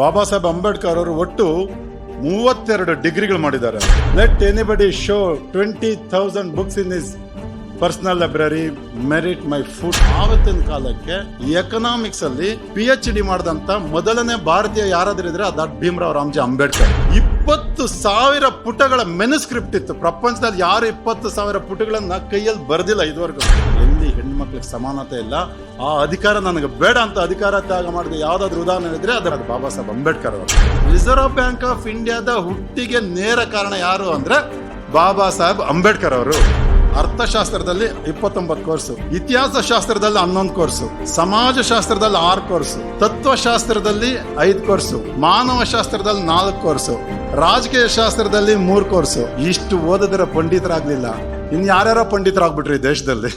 ಬಾಬಾ ಸಾಹೇಬ್ ಅಂಬೇಡ್ಕರ್ ಅವರು ಒಟ್ಟು ಮೂವತ್ತೆರಡು ಡಿಗ್ರಿಗಳು ಮಾಡಿದ್ದಾರೆ. Let anybody show twenty thousand books in his personal library merit my food ಆವತ್ತಿನ ಕಾಲಕ್ಕೆ ಎಕನಾಮಿಕ್ಸ್ ಅಲ್ಲಿ ಪಿ ಎಚ್ ಡಿ ಮಾಡಿದಂತ ಮೊದಲನೇ ಭಾರತೀಯ ಯಾರಾದ್ರೂ ಇದ್ರೆ ಅದು ಭೀಮರಾವ್ ರಾಮ್ಜಿ ಅಂಬೇಡ್ಕರ್. ಇಪ್ಪತ್ತು ಸಾವಿರ ಪುಟಗಳ ಮೆನುಸ್ಕ್ರಿಪ್ಟ್ ಇತ್ತು. ಪ್ರಪಂಚದಲ್ಲಿ ಯಾರು ಇಪ್ಪತ್ತು ಸಾವಿರ ಪುಟಗಳನ್ನ ಕೈಯಲ್ಲಿ ಬರೆದಿಲ್ಲ ಇದುವರೆಗೂ. ಎಲ್ಲಿ ಹೆಣ್ಮಕ್ಳಿಗೆ ಸಮಾನತೆ ಇಲ್ಲ. ಆ ಅಧಿಕಾರ ನನಗೆ ಬೇಡ ಅಂತ ಅಧಿಕಾರ ತ್ಯಾಗ ಮಾಡಿದ ಯಾವ್ದಾದ್ರು ಉದಾಹರಣೆ ಇದ್ರೆ ಅದು ಅದು ಬಾಬಾ ಸಾಹೇಬ್ ಅಂಬೇಡ್ಕರ್ ಅವರು. ರಿಸರ್ವ್ ಬ್ಯಾಂಕ್ ಆಫ್ ಇಂಡಿಯಾದ ಹುಟ್ಟಿಗೆ ನೇರ ಕಾರಣ ಯಾರು ಅಂದ್ರೆ ಬಾಬಾ ಸಾಹೇಬ್ ಅಂಬೇಡ್ಕರ್ ಅವರು. ಅರ್ಥಶಾಸ್ತ್ರದಲ್ಲಿ ಇಪ್ಪತ್ತೊಂಬತ್ತು ಕೋರ್ಸು ಇತಿಹಾಸ ಶಾಸ್ತ್ರದಲ್ಲಿ ಹನ್ನೊಂದು ಕೋರ್ಸು ಸಮಾಜ ಶಾಸ್ತ್ರದಲ್ಲಿ ಆರು ಕೋರ್ಸು ತತ್ವಶಾಸ್ತ್ರದಲ್ಲಿ ಐದು ಕೋರ್ಸು ಮಾನವ ಶಾಸ್ತ್ರದಲ್ಲಿ ನಾಲ್ಕು ಕೋರ್ಸು ರಾಜಕೀಯ ಶಾಸ್ತ್ರದಲ್ಲಿ ಮೂರು ಕೋರ್ಸು ಇಷ್ಟು ಓದಿದ್ರೆ ಪಂಡಿತರಾಗ್ಲಿಲ್ಲ. ಇನ್ ಯಾರ್ಯಾರೋ ಪಂಡಿತರಾಗ್ಬಿಟ್ರಿ ದೇಶದಲ್ಲಿ.